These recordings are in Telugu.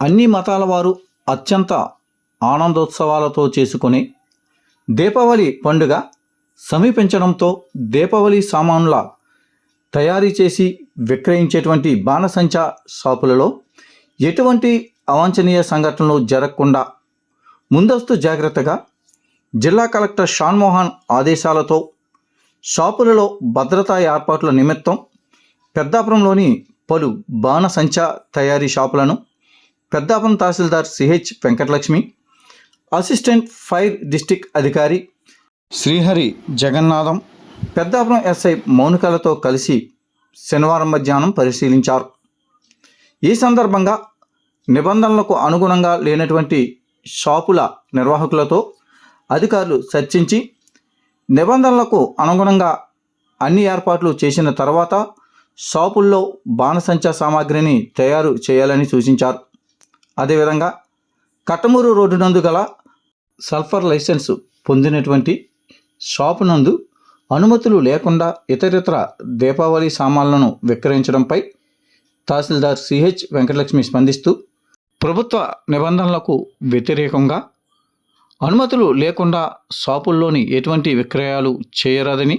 అన్ని మతాల వారు అత్యంత ఆనందోత్సవాలతో చేసుకునే దీపావళి పండుగ సమీపించడంతో దీపావళి సామాన్ల తయారీ చేసి విక్రయించేటువంటి బాణసంచా షాపులలో ఎటువంటి అవాంఛనీయ సంఘటనలు జరగకుండా ముందస్తు జాగ్రత్తగా జిల్లా కలెక్టర్ షాన్మోహన్ ఆదేశాలతో షాపులలో భద్రతా ఏర్పాట్ల నిమిత్తం పెద్దాపురంలోని పలు బాణసంచా తయారీ షాపులను Peddapuram tahsildar CH Venkatalakshmi assistant fire district అధికారి శ్రీహరి జగన్నాథం పెద్దాపురం ఎస్ఐ మౌనికలతో కలిసి శనివారం మధ్యాహ్నం పరిశీలించారు. ఈ సందర్భంగా నిబంధనలకు అనుగుణంగా లేనటువంటి షాపుల నిర్వాహకులతో అధికారులు చర్చించి నిబంధనలకు అనుగుణంగా అన్ని ఏర్పాట్లు చేసిన తర్వాత షాపుల్లో బాణసంచా సామాగ్రిని తయారు చేయాలని సూచించారు. అదేవిధంగా కట్టమూరు రోడ్డు నందు గల సల్ఫర్ లైసెన్స్ పొందినటువంటి షాపు నందు అనుమతులు లేకుండా ఇతరితర దీపావళి సామాన్లను విక్రయించడంపై తహసీల్దార్ సిహెచ్ వెంకటలక్ష్మి స్పందిస్తూ ప్రభుత్వ నిబంధనలకు వ్యతిరేకంగా అనుమతులు లేకుండా షాపుల్లోని ఎటువంటి విక్రయాలు చేయరాదని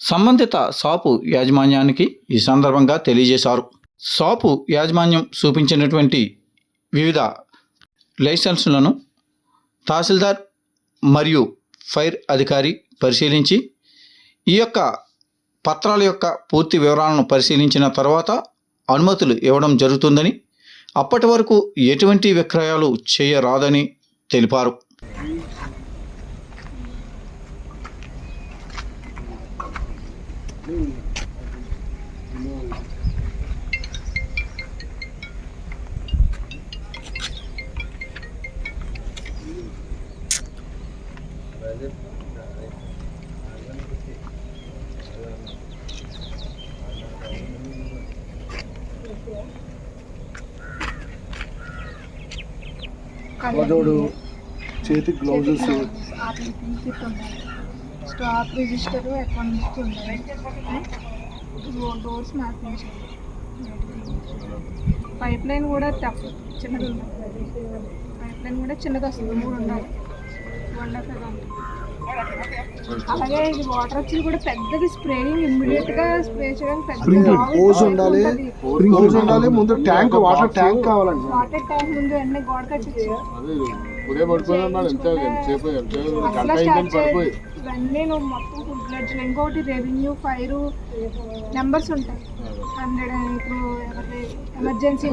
సంబంధిత షాపు యాజమాన్యానికి ఈ సందర్భంగా తెలియజేశారు. షాపు యాజమాన్యం చూపించినటువంటి వివిధ లైసెన్సులను తహసీల్దార్ మరియు ఫైర్ అధికారి పరిశీలించి ఈ యొక్క పత్రాల యొక్క పూర్తి వివరాలను పరిశీలించిన తర్వాత అనుమతులు ఇవ్వడం జరుగుతుందని అప్పటి వరకు ఎటువంటి విక్రయాలు చేయరాదని తెలిపారు. చేతికి గ్లౌజెస్ స్టాక్ రిజిస్టర్ ఉండాలి. డోర్స్ పైప్ లైన్ కూడా తప్పు చిన్నది ఉండాలి. పైప్ లైన్ కూడా చిన్నది వస్తుంది. మూడు ఉండాలి. అలాగే ఇది వాటర్ వచ్చి కూడా పెద్దది స్ప్రేయింగ్ ఇమ్మీడియట్గా స్ప్రే చేయడానికి పెద్ద హోస్ ఉండాలి. హోస్ ఉండాలి. ముందు ట్యాంక్ వాటర్ ట్యాంక్ కావాలండి. వాటర్ ట్యాంక్ ముందు వెంటనే గోడ కట్టించి ఇప్పుడే పడిపోయి ఉన్నాడు. ఎంత ఎంతసేపు పడిపోయి. ఇవన్నీ నువ్వు మొత్తం ఫుల్ ఫ్లెడ్జ్ ఇంకోటి రెవెన్యూ ఫైర్ నెంబర్స్ ఉంటాయి. హండ్రెడ్ ఇప్పుడు emergency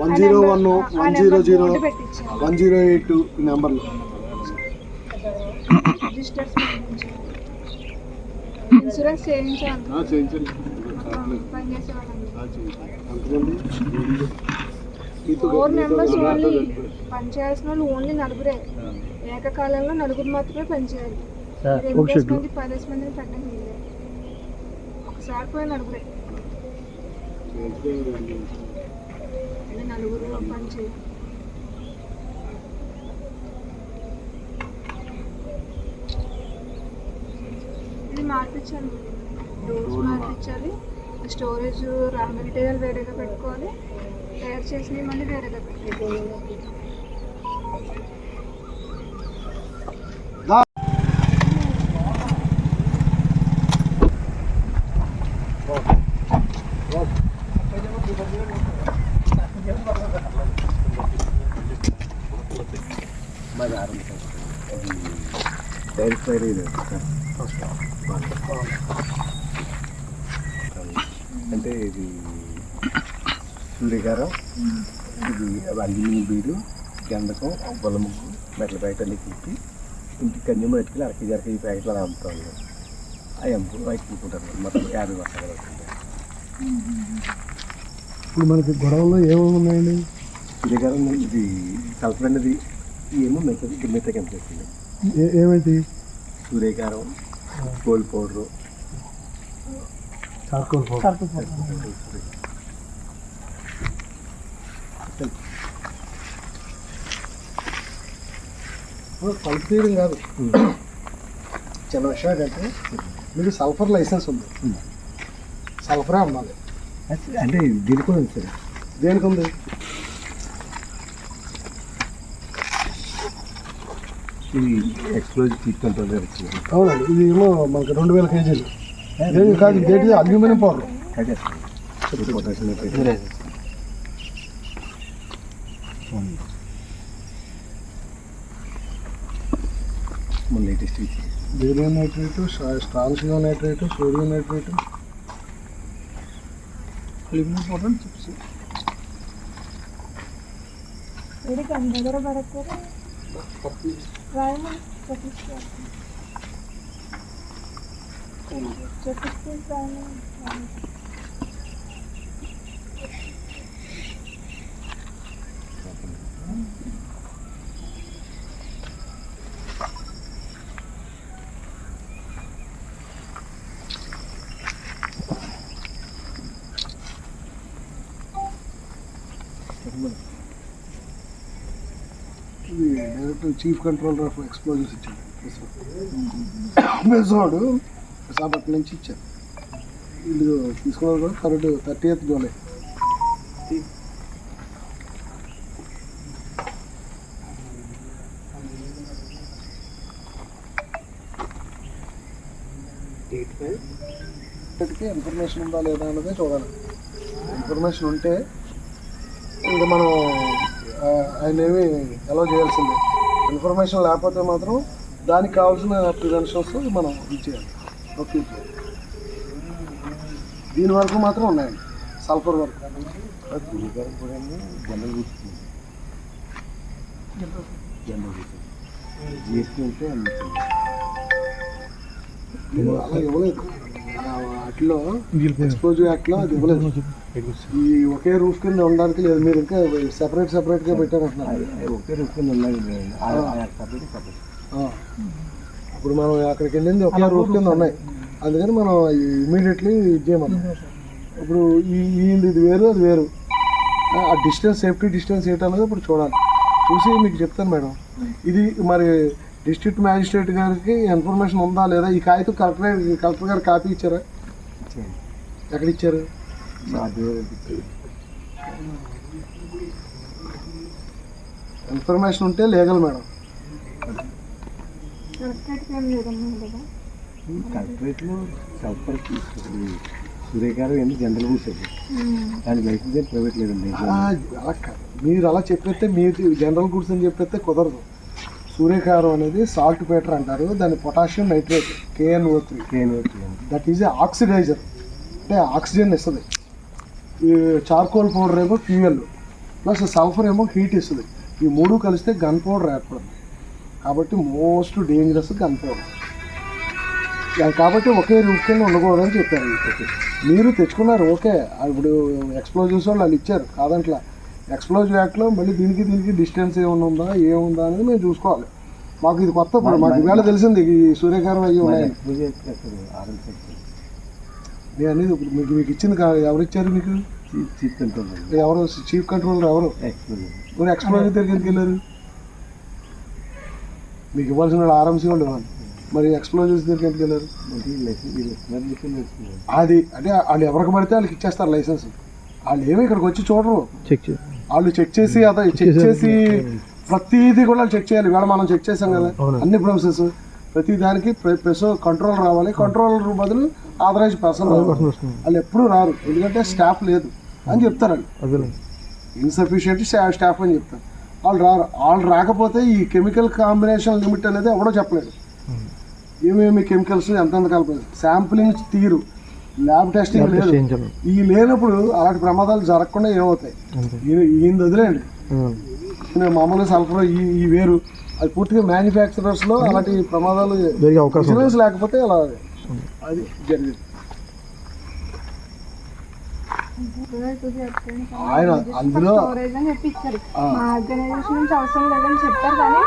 one zero one one zero zero one zero eight నెంబర్లు రిజిస్టర్స్ ఇన్సూరెన్స్ ఎంతమంది ఫోర్ మెంబర్స్ ఓన్లీ పని చేయాల్సిన వాళ్ళు ఓన్లీ నలుగురే. ఏకకాలంలో నలుగురు మాత్రమే పని చేయాలి. ఎనిమిది మంది పదిహేను మందిని పెట్టడం. ఒకసారి పోయి నలుగురే. ఇది నలుగురు పని మార్పించాలి డోర్స్ మార్పించాలి స్టోరేజ్ రా మెటీరియల్ వేరేగా పెట్టుకోవాలి. తయారు చేసినవి మళ్ళీ వేరేగా పెట్టుకోవాలి. అంటే ఇది సూర్యగారం ఇది అల్యూమినియం బీడు గంధకం బొల్ల ముగ్గు మెట్ల ప్యాకెట్లు కుట్టి ఇంటికి కన్యూమర్ ఎత్తుకెళ్ళి అరకేజీ అరకేజీ ప్యాకెట్లు అలా అమ్ముతాం అవి అమ్ముకుని బయట తీసుకుంటారు మొత్తం యాభై వర్షాలు ఇప్పుడు మనకి గొడవల్లో ఏమేమి ఉన్నాయండి? సూర్యగారం ఇది అనేది ఏమో మెత్తది మిగతా కెమికల్స్ ఏ- ఏమిటి సూర్యకారం గోల్డ్ పౌడరు సర్కిల్ సర్కిల్ కల్పీయడం కాదు. చిన్న విషయం ఏంటంటే మీకు సల్ఫర్ లైసెన్స్ ఉంది. సల్ఫరే అమ్మాలి అంటే దీనికి ఉంది సార్. దేనికి ఉంది? ఇది ఎక్స్ప్లోజ్ తీసుకుంటుంది అవునండి ఇది ఏమో మనకి రెండు వేల కేజీలు. కాదు ఇదేంటి అల్యూమినియం మన latest barium nitrate strontium nitrate sodium nitrate. Aluminium powder chips ఇది గంట దగ్గర పడతారు రాయమని చెప్పిస్తే చీఫ్ కంట్రోలర్ ఆఫ్ ఎక్స్ప్లోజర్స్ ఇచ్చాడు. మెజోడు విశాఖపట్నం నుంచి ఇచ్చారు. వీళ్ళు తీసుకున్నారు కూడా కరెక్ట్ థర్టీ ఎయిత్ జూలై ఇప్పటికీ ఇన్ఫర్మేషన్ ఉందా లేదా అన్నదే చూడాలి. ఇన్ఫర్మేషన్ ఉంటే ఇంకా మనం ఆ, ఆయన ఏమి అలౌ చేయాల్సిందే. ఇన్ఫర్మేషన్ లేకపోతే మాత్రం దానికి కావాల్సిన ప్రివెన్షన్స్ మనం ఇచ్చేయాలి ఓకే దీని వరకు మాత్రం ఉన్నాయండి సల్ఫర్ వరకు గురిగారం కూడా జనరల్ కూర్చుంది జనరల్ కూర్చుంది జిఎస్టీ ఉంటే అమ్ముతుంది అలా ఇవ్వలేదు ఆ, వాటిలో ఎక్స్పోజర్ యాక్ట్లో అది ఇవ్వలేదు ఈ ఒకే రూఫ్ కింద ఉండడానికి లేదు మీరు ఇంకా సెపరేట్ సెపరేట్గా పెట్టారంటున్నారు ఒకే రూపాయలు ఉన్నాయి సపరేట్ సపరేట్. ఇప్పుడు మనం అక్కడికి వెళ్ళింది ఒకే రూఫ్ కింద ఉన్నాయి. అందుకని మనం ఇమీడియట్లీ ఇది చేయమన్నాం ఇప్పుడు ఈ ఈ ఇది వేరు అది వేరు. ఆ డిస్టెన్స్ సేఫ్టీ డిస్టెన్స్ ఏంటన్నది ఇప్పుడు చూడాలి. చూసి మీకు చెప్తాను మేడం. ఇది మరి డిస్ట్రిక్ట్ మ్యాజిస్ట్రేట్ గారికి ఇన్ఫర్మేషన్ ఉందా లేదా? ఈ కాగితం కలెక్టర్ కలెక్టర్ గారు కాపీ ఇచ్చారా? ఎక్కడ ఇచ్చారు? ఇన్ఫర్మేషన్ ఉంటే లీగల్ మేడం. కలెక్టరేట్లో సల్ఫర్ తీసుకుంది సూర్యకారం ఏంటి? జనరల్ కూర్చోండి దానికి లైసెన్స్ ఏం ప్రైవేట్ లేదండి అలా. మీరు అలా చెప్పేస్తే మీరు జనరల్ గుడ్స్ అని చెప్పేస్తే కుదరదు. సూర్యకారం అనేది సాల్ట్ పేటర్ అంటారు. దాని potassium nitrate KNO three train that is oxidizer అంటే ఆక్సిజన్ ఇస్తుంది. ఈ చార్కోల్ పౌడర్ ఏమో ఫ్యూయల్ ప్లస్ సల్ఫర్ ఏమో హీట్ ఇస్తుంది. ఈ మూడు కలిస్తే గన్ పౌడర్ ఏర్పడుతుంది. కాబట్టి మోస్ట్ డేంజరస్ గన్ పౌడర్ కాబట్టి ఒకే రూట్ కింద ఉండకూడదని చెప్పారు. మీరు తెచ్చుకున్నారు ఓకే. ఇప్పుడు ఎక్స్ప్లోజివ్స్ వాళ్ళు వాళ్ళు ఇచ్చారు కాదంట్లా. ఎక్స్ప్లోజివ్ యాక్ట్లో మళ్ళీ దీనికి దీనికి డిస్టెన్స్ ఏమైనా ఉందా ఏముందా అనేది మేము చూసుకోవాలి. మాకు ఇది కొత్త ఇప్పుడు మాకు ఈవేళ తెలిసింది ఈ సూర్యకారం అయ్యి ఉన్నాయని. నేను అనేది ఇప్పుడు మీకు మీకు ఇచ్చింది ఎవరు ఇచ్చారు మీకు? చీప్ కంట్రోల్ ఎవరు? చీఫ్ కంట్రోలర్ ఎవరు? ఎక్స్ప్లోజర్ దగ్గరికి వెళ్ళారు? మీకు ఇవ్వాల్సిన వాళ్ళు ఆర్ఎంసీ వాళ్ళు ఇవ్వాలి మరి ఎక్స్ప్లోజర్స్ దగ్గరికి ఎందుకు వెళ్ళారు? అది అంటే వాళ్ళు ఎవరికి పడితే వాళ్ళకి ఇచ్చేస్తారు లైసెన్స్. వాళ్ళు ఏమి ఇక్కడికి వచ్చి చూడరు. చెక్ వాళ్ళు చెక్ చేసి అదే చెక్ చేసి ప్రతిదీ కూడా చెక్ చేయాలి. ఇవాళ మనం చెక్ చేసాం కదా. అన్ని ప్రాసెస్ ప్రతి దానికి ప్రెస్ కంట్రోల్ రావాలి. కంట్రోలర్ బదులు ఆథరైజ్ పర్సన్ వాళ్ళు ఎప్పుడూ రారు. ఎందుకంటే స్టాఫ్ లేదు అని చెప్తారు వాళ్ళు. ఇన్సఫిషియెంట్ స్టాఫ్ అని చెప్తారు. వాళ్ళు రారు వాళ్ళు రాకపోతే ఈ కెమికల్ కాంబినేషన్ లిమిట్ అనేది ఎవడో చెప్పలేడు ఏమేమి కెమికల్స్ ఎంతెంత కలపాలి శాంప్లింగ్ తీరు ల్యాబ్ టెస్టింగ్ లేదు. ఈ లేనప్పుడు అలాంటి ప్రమాదాలు జరగకుండా ఏమవుతాయి? ఈ- ఈయన వదిలేండి ఈయన మామూలుగా సల్ఫర్ ఈ ఈ వేరు అది పూర్తిగా మ్యానుఫ్యాక్చరర్స్లో అలాంటి ప్రమాదాలు అవకాశం. ఇన్సూరెన్స్ లేకపోతే అలా అది జరిగింది. ఆయన అందులో ఆర్గనైజేషన్ నుంచి అవసరం లేదని చెప్పారు కానీ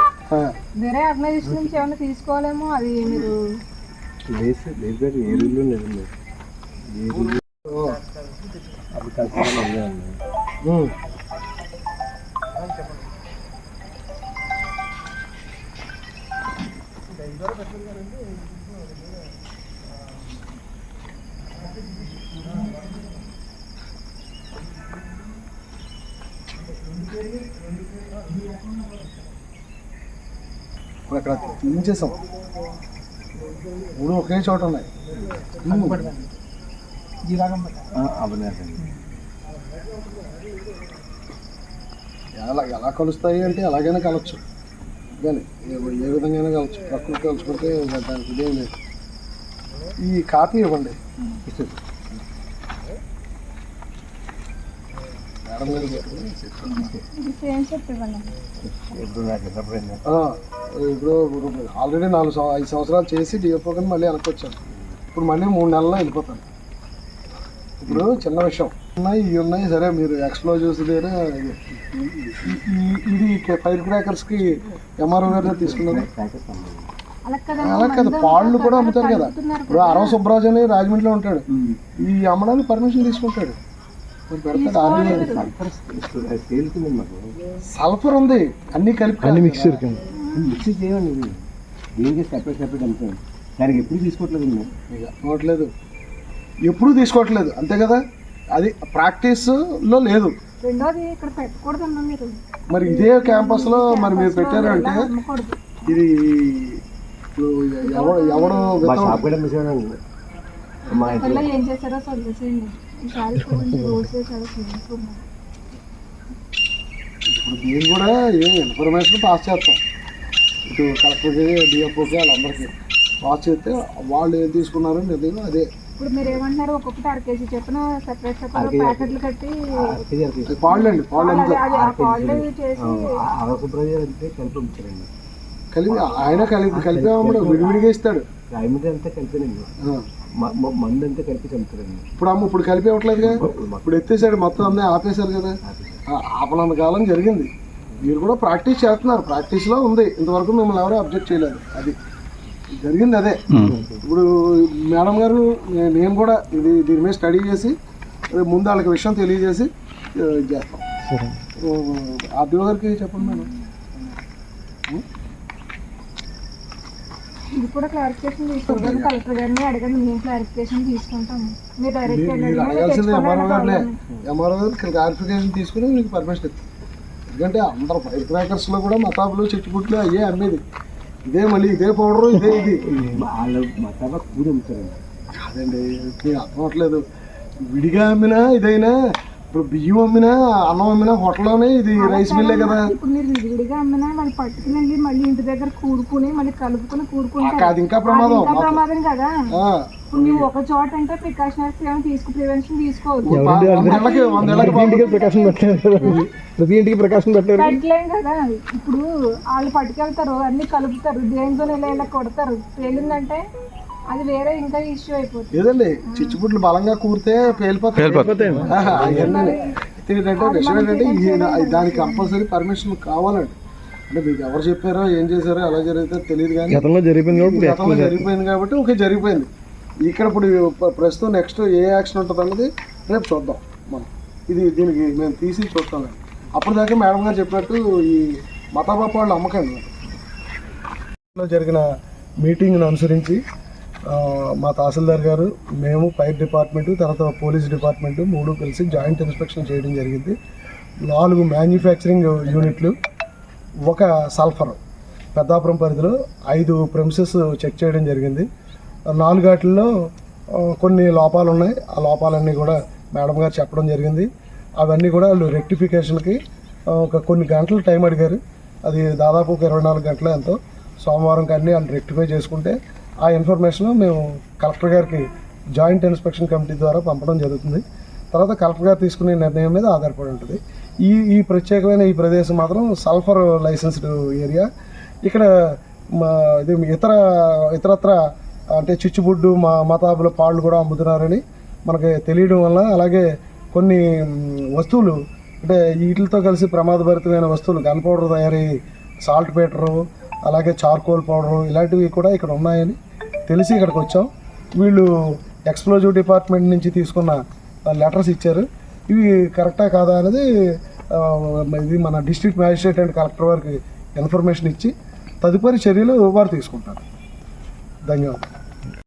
వేరే ఆర్గనైజేషన్ నుంచి ఏమైనా తీసుకోవాలేమో అది మీరు లేదు లేదు ఏ రూల్ కలిసి అక్కడ తీయించేసాం మూడు ఒకే చోట ఉన్నాయి. ఎలా ఎలా కలుస్తాయి అంటే ఎలాగైనా కలవచ్చు. కానీ ఏ ఏ విధంగా కలవచ్చు. ప్రకృతి కలుసుకుంటే దానికి ఇదేం లేదు. ఈ కాపీ ఇవ్వండి మేడం గారు చెప్పింది. ఇది సేమ్ షర్ట్ ఇవ్వండి ఎప్పుడు నాకు చిన్నప్పుడు ఏంటంటే, ఆ, ఇప్పుడు ఆల్రెడీ నాలుగు ఐదు సంవత్సరాలు చేసి డిఎఫ్ఓ కానీ మళ్ళీ వెనక్కి వచ్చాను ఇప్పుడు మళ్ళీ మూడు నెలల్లో వెళ్ళిపోతాను. ఇప్పుడు చిన్న విషయం. ఉన్నాయి ఇవి ఉన్నాయి సరే మీరు ఎక్స్ప్లోజివ్స్ దగ్గర ఇది- ఈ- ఇది ఫైర్ క్రాకర్స్కి ఎంఆర్ఓ గారు తీసుకున్నారు. అలా కదా అలా కదా పాళ్ళు కూడా అమ్ముతారు కదా. ఇప్పుడు అరవ సుబ్బరాజు అని రాజమండ్రిలో ఉంటాడు. ఈ అమ్మడానికి పర్మిషన్ తీసుకుంటాడు. సల్ఫర్ ఉంది. అన్ని కలిపి అన్ని మిక్సర్ మిక్సీ చేయండి ఇది దీనికి సెపరేట్ సెపరేట్ అమ్ముతాం దానికి ఎప్పుడు తీసుకోవట్లేదు మేము అవ్వట్లేదు ఎప్పుడూ తీసుకోవట్లేదు. అంతే కదా? అది ప్రాక్టీస్లో లేదు. రెండోది ఇక్కడ పెట్టకూడదమ్మా మీరు. మరి ఇదే క్యాంపస్లో మరి మీరు పెట్టారంటే అమ్మకూడదు. ఇది ఎవడు ఎవడు మా ఏం చేశారో ఇప్పుడు మేము కూడా ఏ ఇన్ఫర్మేషన్ పాస్ చేస్తాం. ఇటు కలెక్టర్కి డిఎఫ్ఓకి వాళ్ళందరికీ పాస్ చేస్తే వాళ్ళు ఏం తీసుకున్నారో నిర్ణయం అదే. ఇప్పుడు మీరు ఏమంటున్నారు? ఒక్కొక్కటి అర కేజీ చెప్పిన సెపరేట్ సెపరేట్ ప్యాకెట్లు కట్టి అరకేజీ అరకేజీ ఆ పాలు చేసి కలిపి ఉంచారండి కలిపి ఆయన కలిపి కలిపి విడివిడిగా ఇస్తాడు. ఆ. మందు అంతా కలిపి చంపుతారండి. ఇప్పుడు అమ్మ ఇప్పుడు కలిపి ఇవ్వట్లేదుగా? ఇప్పుడు ఎత్తేసాడు మొత్తం అన్నీ ఆపేశారు కదా? ఆ, ఆపనంత కాలం జరిగింది. మీరు కూడా ప్రాక్టీస్ చేస్తున్నారు. ప్రాక్టీస్లో ఉంది. ఇంతవరకు మిమ్మల్ని ఎవరూ అబ్జెక్ట్ చేయలేదు. అది జరిగింది అదే. ఇప్పుడు మేడం గారు నేను కూడా ఇది దీని మీద స్టడీ చేసి ముందు వాళ్ళకి విషయం తెలియజేసి చేస్తాం. ఆర్డీఓ గారికి చెప్పండి మేడం. ఇది కూడా క్లారిఫికేషన్ తీసుకుంటాం కలెక్టర్ గారిని అడగండి మేము క్లారిఫికేషన్ తీసుకుంటాము. మీరు డైరెక్ట్ ఎంఆర్ఓ గారు క్లారిఫికేషన్ తీసుకుని మీకు పర్మిషన్ ఇస్తాం. ఎందుకంటే అందరు ఫైర్ క్రాకర్స్లో కూడా మతాబులు చిచ్చుపుట్లు అయ్యే అమ్మేది. ఇదే మళ్ళీ ఇదే పౌడరు ఇదే ఇది. వాళ్ళు మతాబా కూడి అమ్ముతారండి కాదండి అర్థం అవట్లేదు. విడిగా అమ్మినా ఇదైనా ఇప్పుడు బియ్యం అమ్మినా అన్నం అమ్మినా హోటల్లోనే ఇది రైస్ మిల్లే కదా ఇప్పుడు మీరు విడిగా అమ్మినా మళ్ళీ పట్టుకుని వెళ్ళి మళ్ళీ ఇంటి దగ్గర కూరుకుని మళ్ళీ కలుపుకుని ఆ, కూరుకుంటారు అది ఇంకా ప్రమాదం. ఇంకా ప్రమాదం కదా. ఆ, ఇప్పుడు నువ్వు ఒక చోట అంటే ప్రికాషనరీస్ ఏమైనా తీసుకు ప్రివెన్షన్ ప్రతి ఇంటికి ప్రకాశం పెట్టలేదు పెట్టలేం కదా. ఇప్పుడు వాళ్ళు పట్టుకెళ్తారు అన్ని కలుపుతారు దేనితో ఇలా ఇలా కొడతారు. పేలిందంటే అది వేరే ఇంకా ఇష్యూ అయిపోతుంది. ఏదండి? చిచ్చుపుట్లు బలంగా కూరితే పేలిపోతాయి. అవన్నీ ఏంటంటే విషయం ఏంటంటే ఈ- దానికి కంపల్సరీ పర్మిషన్ కావాలండి. అంటే మీకు ఎవరు చెప్పారో ఏం చేశారో ఎలా జరిగితే తెలియదు కానీ గతంలో జరిగింది ఈ గతంలో జరిగిపోయింది కాబట్టి ఓకే జరిగిపోయింది. ఇక్కడ ఇప్పుడు ప్ర- ప్రస్తుతం నెక్స్ట్ ఏ యాక్షన్ ఉంటుంది అన్నది రేపు చూద్దాం మనం. ఇది దీనికి మేము తీసి చూస్తాం. అప్పుడు దాకా మేడం గారు చెప్పినట్టు ఈ మతాబాప వాళ్ళు అమ్మకండి లో జరిగిన మీటింగ్ను అనుసరించి మా తహసీల్దార్ గారు మేము ఫైర్ డిపార్ట్మెంట్ తర్వాత పోలీస్ డిపార్ట్మెంట్ మూడు కలిసి జాయింట్ ఇన్స్పెక్షన్ చేయడం జరిగింది. నాలుగు మ్యానుఫ్యాక్చరింగ్ యూనిట్లు ఒక సల్ఫర్ పెద్దాపురం పరిధిలో ఐదు ప్రెమిసెస్ చెక్ చేయడం జరిగింది. నాలుగాటిల్లో వాటిల్లో కొన్ని లోపాలు ఉన్నాయి. ఆ లోపాలన్నీ కూడా మేడం గారు చెప్పడం జరిగింది. అవన్నీ కూడా వాళ్ళు రెక్టిఫికేషన్కి ఒక కొన్ని గంటలు టైం అడిగారు. అది దాదాపు ఒక ఇరవై నాలుగు గంటలు ఎంతో. సోమవారం కానీ వాళ్ళు రెక్టిఫై చేసుకుంటే ఆ ఇన్ఫర్మేషన్ మేము కలెక్టర్ గారికి జాయింట్ ఇన్స్పెక్షన్ కమిటీ ద్వారా పంపడం జరుగుతుంది. తర్వాత కలెక్టర్ గారు తీసుకునే నిర్ణయం మీద ఆధారపడి ఉంటుంది. ఈ ఈ ప్రత్యేకమైన ఈ ప్రదేశం మాత్రం సల్ఫర్ లైసెన్స్డ్ ఏరియా. ఇక్కడ మా ఇది ఇతర ఇతరత్ర అంటే చిచ్చుబుడ్డు మా మతాబుల పాళ్ళు కూడా అమ్ముతున్నారని మనకి తెలియడం వల్ల అలాగే కొన్ని వస్తువులు అంటే వీటితో కలిసి ప్రమాదభరితమైన వస్తువులు గన్ పౌడర్ తయారీ సాల్ట్ పేటరు అలాగే చార్కోల్ పౌడరు ఇలాంటివి కూడా ఇక్కడ ఉన్నాయని తెలిసి ఇక్కడికి వచ్చాం. వీళ్ళు ఎక్స్ప్లోజివ్ డిపార్ట్మెంట్ నుంచి తీసుకున్న లెటర్స్ ఇచ్చారు. ఇవి కరెక్టా కాదా అనేది ఇది మన డిస్ట్రిక్ట్ మ్యాజిస్ట్రేట్ అండ్ కలెక్టర్ వారికి ఇన్ఫర్మేషన్ ఇచ్చి తదుపరి చర్యలు వారు తీసుకుంటారు. ధన్యవాదాలు.